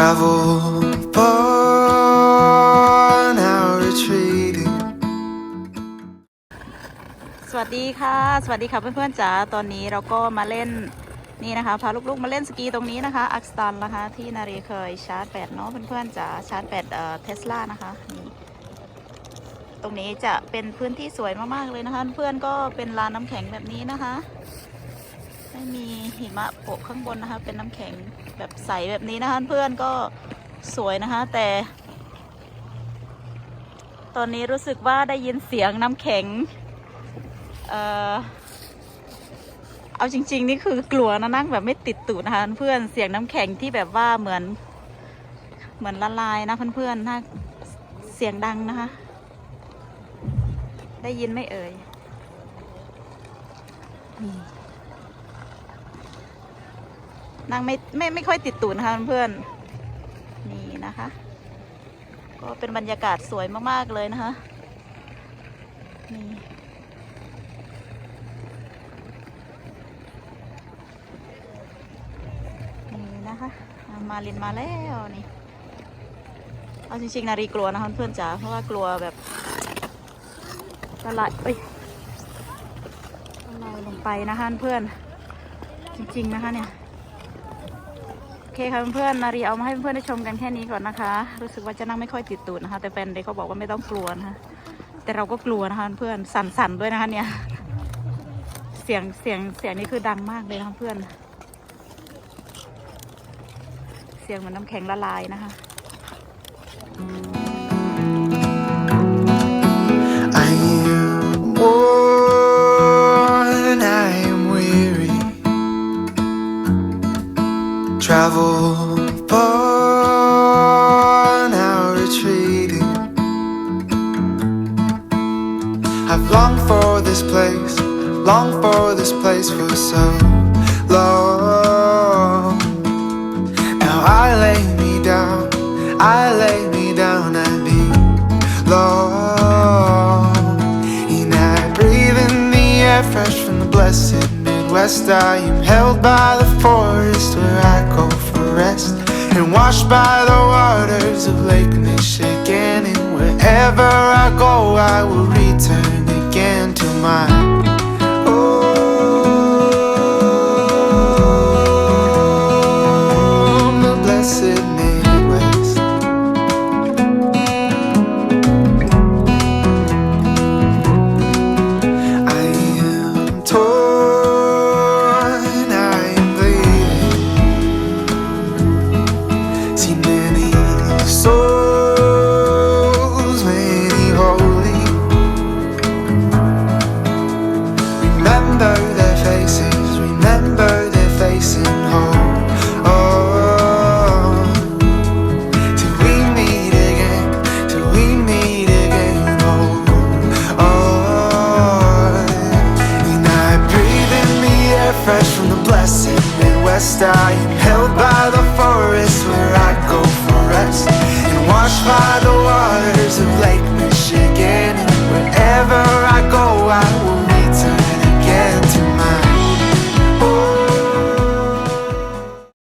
Travel far now retreating. สวัสดีค่ะ สวัสดีค่ะเพื่อนๆจ๋า ตอนนี้เราก็มาเล่นนี่นะคะ พาลูกๆมาเล่นสกีตรงนี้นะคะ อักสตันนะคะ ที่นารีเคยชาร์จแบตเนาะเพื่อนๆจ๋า ชาร์จแบตเอ่อเทสลานะคะนี่ตรงนี้จะเป็นพื้นที่สวยมากๆเลยนะคะ เพื่อนก็เป็นลานน้ำแข็งแบบนี้นะคะ ไม่มีหิมะโปะข้างบนนะคะ เป็นน้ำแข็งแบบใสแบบนี้นะคะ เพื่อนก็สวยนะคะ แต่ ตอนนี้รู้สึกว่าได้ยินเสียงน้ำแข็ง เอ่อเอาจริง ๆ นี่คือกลัวนะนั่งแบบไม่ติดตูดนะคะเพื่อนเสียงน้ำแข็งที่แบบว่าเหมือนเหมือนละลายนะเพื่อนๆน่าเสียงดังนะคะ ได้ยินไม่เอ่ยนี่ นั่งไม่ไม่ไม่ค่อยติดตูดนะคะเพื่อนนี่นะคะ ก็เป็นบรรยากาศสวยมากๆเลยนะคะนี่นี่นะคะอ่ามาลินมาแล้วนี่เอาจริงๆนารีกลัวนะคะเพื่อนจ๋าเพราะว่ากลัวแบบละลายเอ้ยละลายลงไปนะคะเพื่อนจริงๆนะคะเนี่ย เคค่ะเพื่อนๆนารีเอามาให้เพื่อนๆได้ชมกันแค่นี้ก่อนนะคะ รู้สึกว่าจะนั่งไม่ค่อยติดตูดนะคะ แต่แฟนเด็กเขาบอกว่าไม่ต้องกลัวนะคะแต่เราก็กลัวนะคะเพื่อนสั่นๆด้วยนะคะเนี่ย เสียงเสียงเสียงนี่คือดังมากเลยนะคะเพื่อน เสียงเหมือนน้ำแข็งละลายนะคะ Travel far now retreating. I've longed for this place, longed for this place for so Midwest. I am held by the forest where I go for rest. And washed by the waters of Lake Michigan. And wherever I go, I will return again to my Oh, oh, oh, fresh from the blessed Midwest. I am held by the forest where I go for rest And washed by the